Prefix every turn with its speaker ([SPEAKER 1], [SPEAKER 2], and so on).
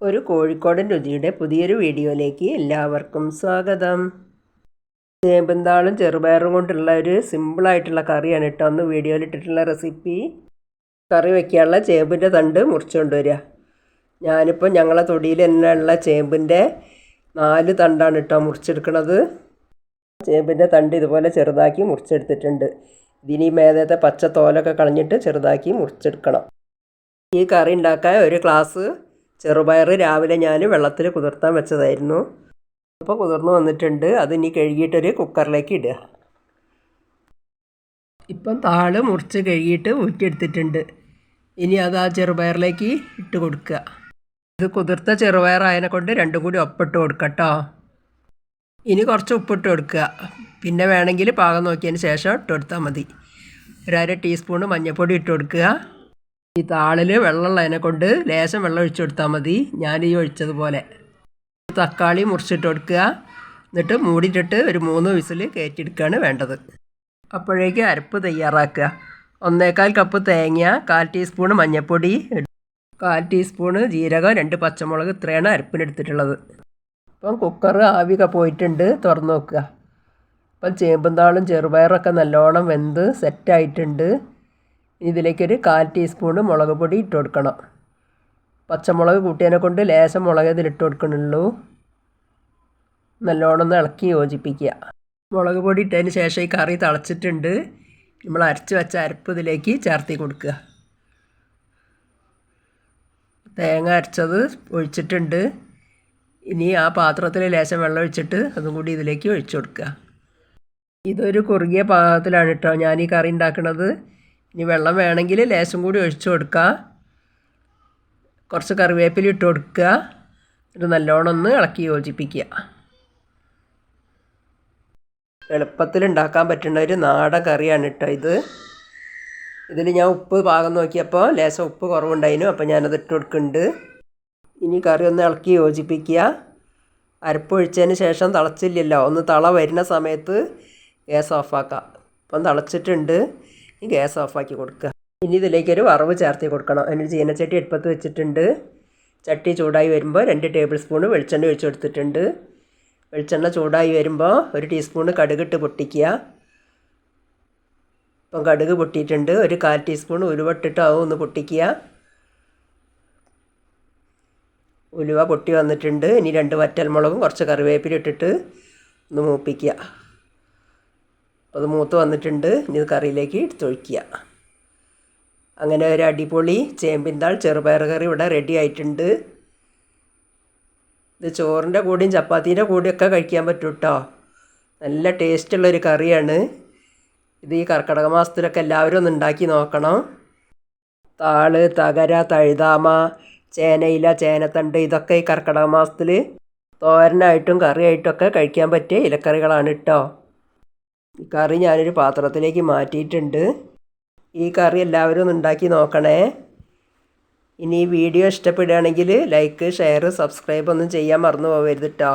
[SPEAKER 1] ഒരു കോഴിക്കോടൻ രുചിയുടെ പുതിയൊരു വീഡിയോയിലേക്ക് എല്ലാവർക്കും സ്വാഗതം. ചേമ്പന്താളും ചെറുപയറും കൊണ്ടുള്ള ഒരു സിമ്പിളായിട്ടുള്ള കറിയാണ് കേട്ടോ. ഒന്ന് വീഡിയോയിൽ ഇട്ടിട്ടുള്ള റെസിപ്പി കറി വയ്ക്കാനുള്ള ചേമ്പിന്റെ തണ്ട് മുറിച്ചുകൊണ്ട് വരിക ഞാനിപ്പോൾ ഞങ്ങളെ തൊടിയിൽ തന്നെ ഉള്ള ചേമ്പിന്റെ നാല് തണ്ടാണ് കേട്ടോ മുറിച്ചെടുക്കണത്. ചേമ്പിന്റെ തണ്ട് ഇതുപോലെ ചെറുതാക്കി മുറിച്ചെടുത്തിട്ടുണ്ട്. ഇതിനി മേതത്തെ പച്ച തോലൊക്കെ കളഞ്ഞിട്ട് ചെറുതാക്കി മുറിച്ചെടുക്കണം. ഈ കറി ഉണ്ടാക്കാൻ ഒരു ഗ്ലാസ് ചെറുപയർ രാവിലെ ഞാൻ വെള്ളത്തിൽ കുതിർത്താൻ വെച്ചതായിരുന്നു. അപ്പോൾ കുതിർന്ന് വന്നിട്ടുണ്ട്. അത് ഇനി കഴുകിയിട്ടൊരു കുക്കറിലേക്ക് ഇടുക. ഇപ്പം താൾ മുറിച്ച് കഴുകിയിട്ട് ഊറ്റിയെടുത്തിട്ടുണ്ട്. ഇനി അത് ആ ചെറുപയറിലേക്ക് ഇട്ട് കൊടുക്കുക. ഇത് കുതിർത്ത ചെറുപയറായതിനെ കൊണ്ട് രണ്ടും കൂടി ഒപ്പിട്ട് കൊടുക്കുക കേട്ടോ ഇനി കുറച്ച് ഉപ്പിട്ട് കൊടുക്കുക. പിന്നെ വേണമെങ്കിൽ പാകം നോക്കിയതിന് ശേഷം ഇട്ട് കൊടുത്താൽ മതി. ഒരു അര ടീസ്പൂണ് മഞ്ഞൾപ്പൊടി ഇട്ട് കൊടുക്കുക. ഈ താളിൽ വെള്ളമുള്ളതിനെ കൊണ്ട് ലേശം വെള്ളം ഒഴിച്ചു കൊടുത്താൽ മതി. ഞാൻ ഈ ഒഴിച്ചതുപോലെ. തക്കാളി മുറിച്ചിട്ട് കൊടുക്കുക. എന്നിട്ട് മൂടിയിട്ടിട്ട് ഒരു മൂന്ന് വിസിൽ കയറ്റിയെടുക്കുകയാണ് വേണ്ടത്. അപ്പോഴേക്ക് അരപ്പ് തയ്യാറാക്കുക. ഒന്നേകാൽ കപ്പ് തേങ്ങ കാൽ ടീസ്പൂൺ മഞ്ഞൾപ്പൊടി കാൽ ടീസ്പൂണ് ജീരകം രണ്ട് പച്ചമുളക് ഇത്രയാണ് അരപ്പിനെടുത്തിട്ടുള്ളത്. അപ്പം കുക്കർ ആവിയൊക്കെ പോയിട്ടുണ്ട്. തുറന്ന് നോക്കുക. അപ്പം ചേമ്പും ചെറുപയറൊക്കെ നല്ലോണം വെന്ത് സെറ്റായിട്ടുണ്ട് ഇതിലേക്കൊരു കാൽ ടീസ്പൂണ് മുളക് പൊടി ഇട്ട് കൊടുക്കണം. പച്ചമുളക് കൂട്ടിയതിനെ കൊണ്ട് ലേശം മുളക് ഇതിലിട്ട് കൊടുക്കണുള്ളൂ നല്ലോണം ഇളക്കി യോജിപ്പിക്കുക. മുളക് പൊടി ഇട്ടതിന് ശേഷം ഈ കറി തിളച്ചിട്ടുണ്ട്. നമ്മൾ അരച്ച് വെച്ച അരപ്പ് ഇതിലേക്ക് ചേർത്തി കൊടുക്കുക. തേങ്ങ അരച്ചത് ഒഴിച്ചിട്ടുണ്ട്. ഇനി ആ പാത്രത്തിൽ ലേശം വെള്ളം ഒഴിച്ചിട്ട് അതും കൂടി ഇതിലേക്ക് ഒഴിച്ചു കൊടുക്കുക. ഇതൊരു കുറുകിയ പാകത്തിലാണ് കേട്ടോ ഞാൻ ഈ കറി ഉണ്ടാക്കുന്നത് ഇനി വെള്ളം വേണമെങ്കിൽ ലേശം കൂടി ഒഴിച്ചു കൊടുക്കുക. കുറച്ച് കറിവേപ്പില ഇട്ട് കൊടുക്കുക. എന്നിട്ട് നല്ലോണം ഒന്ന് ഇളക്കി യോജിപ്പിക്കുക. എളുപ്പത്തിൽ ഉണ്ടാക്കാൻ പറ്റുന്ന ഒരു നാടൻ കറിയാണ് കേട്ടോ ഇത്. ഇതിൽ ഞാൻ ഉപ്പ് പാകം നോക്കിയപ്പോൾ ലേശം ഉപ്പ് കുറവുണ്ടായിരുന്നു. അപ്പോൾ ഞാനത് ഇട്ട് കൊടുക്കുന്നുണ്ട്. ഇനി കറി ഒന്ന് ഇളക്കി യോജിപ്പിക്കുക. അരപ്പൊഴിച്ചതിന് ശേഷം തിളച്ചില്ലല്ലോ. ഒന്ന് തള വരുന്ന സമയത്ത് ഗ്യാസ് ഓഫാക്കുക ഇപ്പം തിളച്ചിട്ടുണ്ട്. ഗ്യാസ് ഓഫാക്കി കൊടുക്കുക. ഇനി ഇതിലേക്ക് ഒരു വറവ് ചേർത്ത് കൊടുക്കണം. അതിന് ചീനച്ചട്ടി എടുപ്പത്ത് വെച്ചിട്ടുണ്ട്. ചട്ടി ചൂടായി വരുമ്പോൾ രണ്ട് ടേബിൾ സ്പൂൺ വെളിച്ചെണ്ണ ഒഴിച്ചു കൊടുത്തിട്ടുണ്ട്. വെളിച്ചെണ്ണ ചൂടായി വരുമ്പോൾ ഒരു ടീസ്പൂണ് കടുകിട്ട് പൊട്ടിക്കുക. ഇപ്പം കടുക് പൊട്ടിയിട്ടുണ്ട്. ഒരു കാൽ ടീസ്പൂൺ ഉലുവട്ടിട്ട് ആവും ഒന്ന് പൊട്ടിക്കുക. ഉലുവ പൊട്ടി വന്നിട്ടുണ്ട്. ഇനി രണ്ട് വറ്റൽമുളകും കുറച്ച് കറിവേപ്പില ഇട്ടിട്ട് ഒന്ന് മൂപ്പിക്കുക. അത് മൂത്ത് വന്നിട്ടുണ്ട്. ഇനി കറിയിലേക്ക് എടുത്തൊഴിക്കുക. അങ്ങനെ ഒരു അടിപൊളി ചേമ്പിന്താൾ ചെറുപയർ കറി ഇവിടെ റെഡി ആയിട്ടുണ്ട്. ഇത് ചോറിന്റെ കൂടെയും ചപ്പാത്തീന്റെ കൂടെയൊക്കെ കഴിക്കാൻ പറ്റും കേട്ടോ നല്ല ടേസ്റ്റുള്ളൊരു കറിയാണ്. ഇത് ഈ കർക്കിടക മാസത്തിലൊക്കെ എല്ലാവരും ഒന്ന് ഉണ്ടാക്കി നോക്കണം. താൾ തകര തഴുതാമ ചേനയില ചേനത്തണ്ട് ഇതൊക്കെ ഈ കർക്കിടക മാസത്തിൽ തോരനായിട്ടും കറിയായിട്ടൊക്കെ കഴിക്കാൻ പറ്റിയ ഇലക്കറികളാണ് കേട്ടോ കറി ഞാനൊരു പാത്രത്തിലേക്ക് മാറ്റിയിട്ടുണ്ട്. ഈ കറി എല്ലാവരും ഒന്ന് ഉണ്ടാക്കി നോക്കണേ. ഇനി ഈ വീഡിയോ ഇഷ്ടപ്പെടുകയാണെങ്കിൽ ലൈക്ക് ഷെയർ സബ്സ്ക്രൈബ് ഒന്നും ചെയ്യാൻ മറന്നു പോകരുത് കേട്ടോ